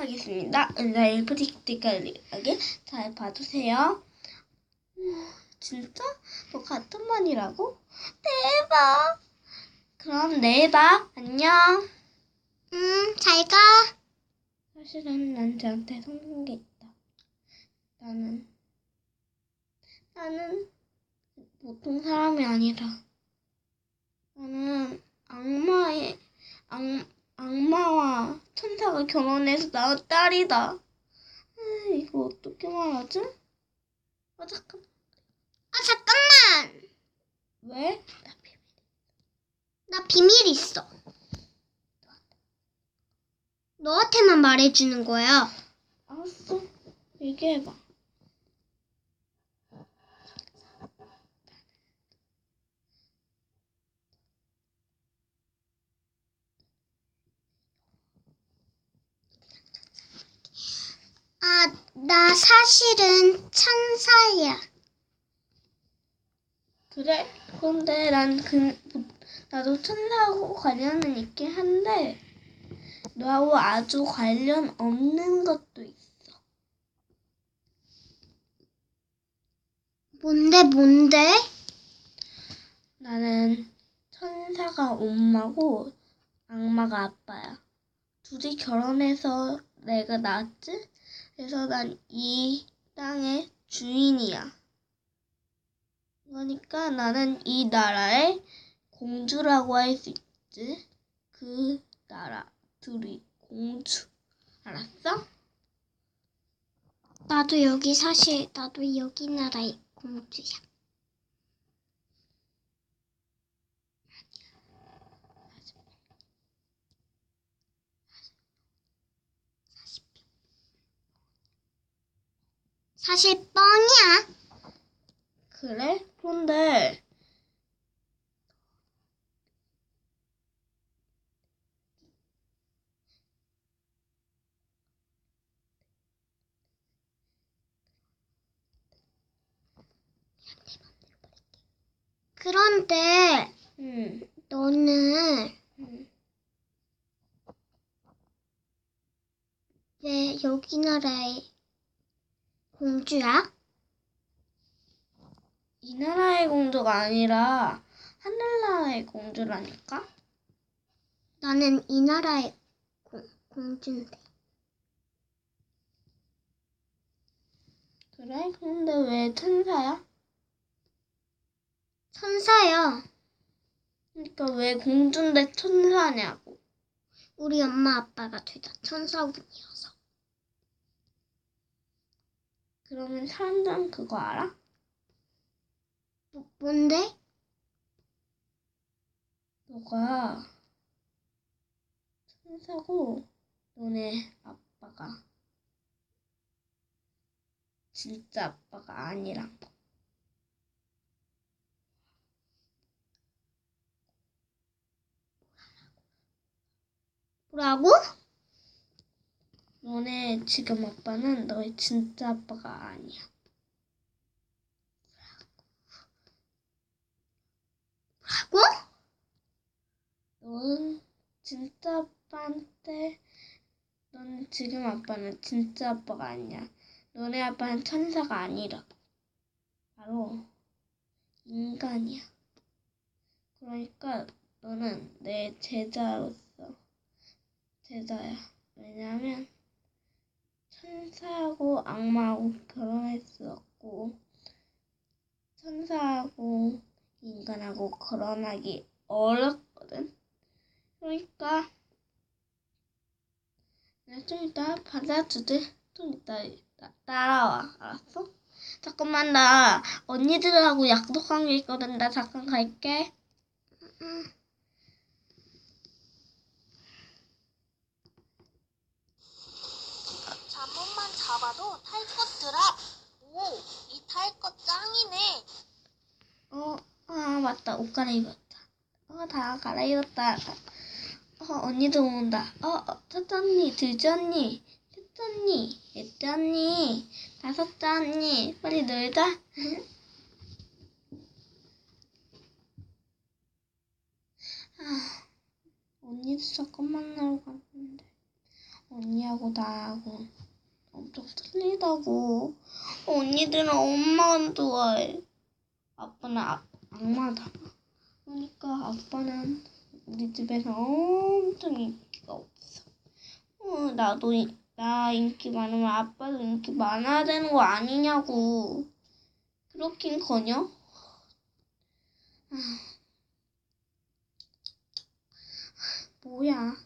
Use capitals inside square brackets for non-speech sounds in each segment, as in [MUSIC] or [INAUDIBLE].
하겠습니다. 은사의 프리티컬하게 잘 봐주세요. 음, 진짜? 너 같은 반이라고? 대박! 그럼 내일 봐. 안녕. 응, 잘 가. 사실은 난 쟤한테 속는 게 있다. 나는, 나는 보통 사람이 아니라, 나는 악마의, 악, 악마와 천사가 결혼해서 낳은 딸이다. 아, 이거 어떻게 말하지? 아, 잠깐, 아, 잠깐만. 왜? 나 비밀. 나 비밀 있어. 너한테만 말해주는 거야. 알았어. 얘기해봐. 아, 나 사실은 천사야. 그래? 그런데 난 그, 나도 천사하고 관련은 있긴 한데, 너하고 아주 관련 없는 것도 있어. 뭔데, 뭔데? 나는 천사가 엄마고 악마가 아빠야. 둘이 결혼해서 내가 낳았지? 그래서 난 이 땅의 주인이야. 그러니까 나는 이 나라의 공주라고 할 수 있지. 그 나라 둘이 공주. 알았어? 나도 여기 사실, 나도 여기 나라의 공주야. 사실 뻥이야. 그래? 그런데 그런데 음, 너는 음. 왜 여기 나라의 공주야? 이 나라의 공주가 아니라 하늘나라의 공주라니까? 나는 이 나라의 공, 공주인데. 그래? 근데 왜 천사야? 천사야. 그러니까 왜 공주인데 천사냐고. 우리 엄마 아빠가 둘 다 천사분이어서. 그러면 사람들은 그거 알아? 뭐, 뭔데? 너가 천사고 너네 아빠가 진짜 아빠가 아니란 거. 뭐라고? 너네 지금 아빠는 너의 진짜 아빠가 아니야. 뭐라고? 넌 진짜 아빠한테 넌 지금 아빠는 진짜 아빠가 아니야. 너네 아빠는 천사가 아니라 바로 인간이야. 그러니까 너는 내 제자로서 제자야. 왜냐하면 천사하고 악마하고 없고 천사하고 인간하고 결혼하기 어렵거든. 그러니까 내가 좀 이따 받아주지. 좀 이따 나- 따라와. 알았어? 잠깐만 나 언니들하고 약속한 게 있거든. 나 잠깐 갈게. 응. 잠깐만 잡아도 탈 것 드랍. 오, 이 탈 것 짱이네. 어, 아 맞다. 옷 갈아입었다. 어, 다 갈아입었다. 어, 언니도 온다. 어, 어 첫째 언니, 둘째 언니, 셋째 언니, 넷째 언니, 다섯째 언니. 빨리 놀자. [LAUGHS] 아, 언니도 잠깐 만나러 갔는데 언니하고 나하고 엄청 틀리다고. 언니들은 엄마만 좋아해. 아빠는 아, 악마다. 그러니까 아빠는 우리 집에서 엄청 인기가 없어. 어, 나도 이- 나 인기 많으면 아빠도 인기 많아야 되는 거 아니냐고. 그렇긴커녕. 아. 뭐야?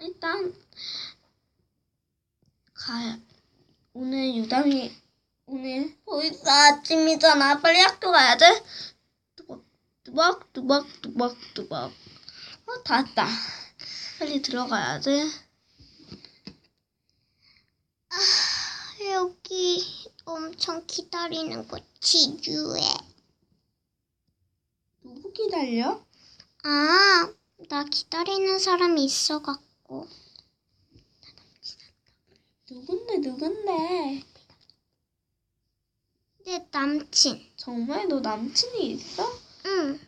일단 가야. 오늘 유담이 오늘 벌써 아침이잖아. 빨리 학교 가야 돼. 뚜벅 뚜벅 뚜벅 뚜벅. 어, 다 왔다. 빨리 들어가야 돼. 여기 엄청 기다리는 거 지루해. 누구 기다려? 아, 나 기다리는 사람이 있어갖고. 누군데 누군데? 내 남친. 정말 너 남친이 있어? 응.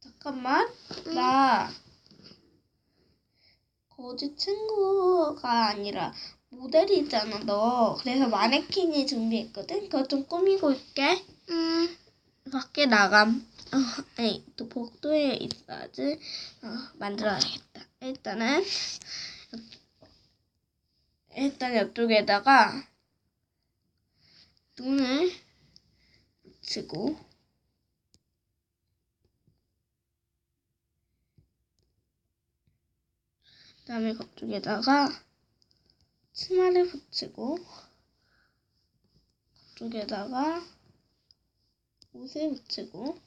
잠깐만. 응. 나 거짓 친구가 아니라 모델이 있잖아 너. 그래서 마네킹이 준비했거든. 그거 좀 꾸미고 있게. 응. 밖에 나감. 어, 아니 또 복도에 있어야지. 어, 만들어야겠다. 일단은 일단 이쪽에다가 눈을 붙이고 그 다음에 그쪽에다가 치마를 붙이고 그쪽에다가 옷을 붙이고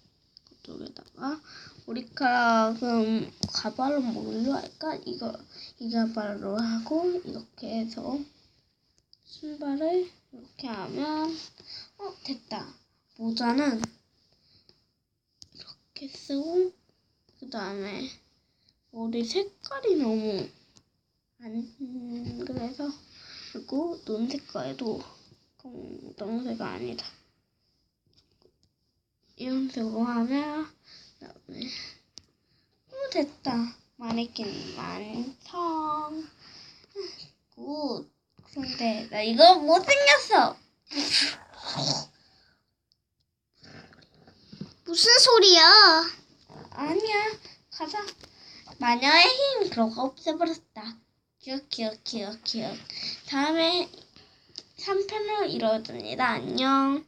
그쪽에다가 머리카락은 가발은 뭘로 할까? 이거 이 가발로 하고 이렇게 해서 신발을 이렇게 하면 어 됐다 모자는 이렇게 쓰고 그 다음에 머리 색깔이 너무 안 그래서 그리고 눈 색깔도 검정색 아니다. 이런 식으로 하면 그다음에 어 됐다. 마네킹 완성. 굿. 그런데 나 이거 못생겼어. 무슨 소리야? 아니야. 가자 마녀의 힘 그러고 없애버렸다. 기억 기억 기억 기억. 다음에 3편으로 이루어집니다. 안녕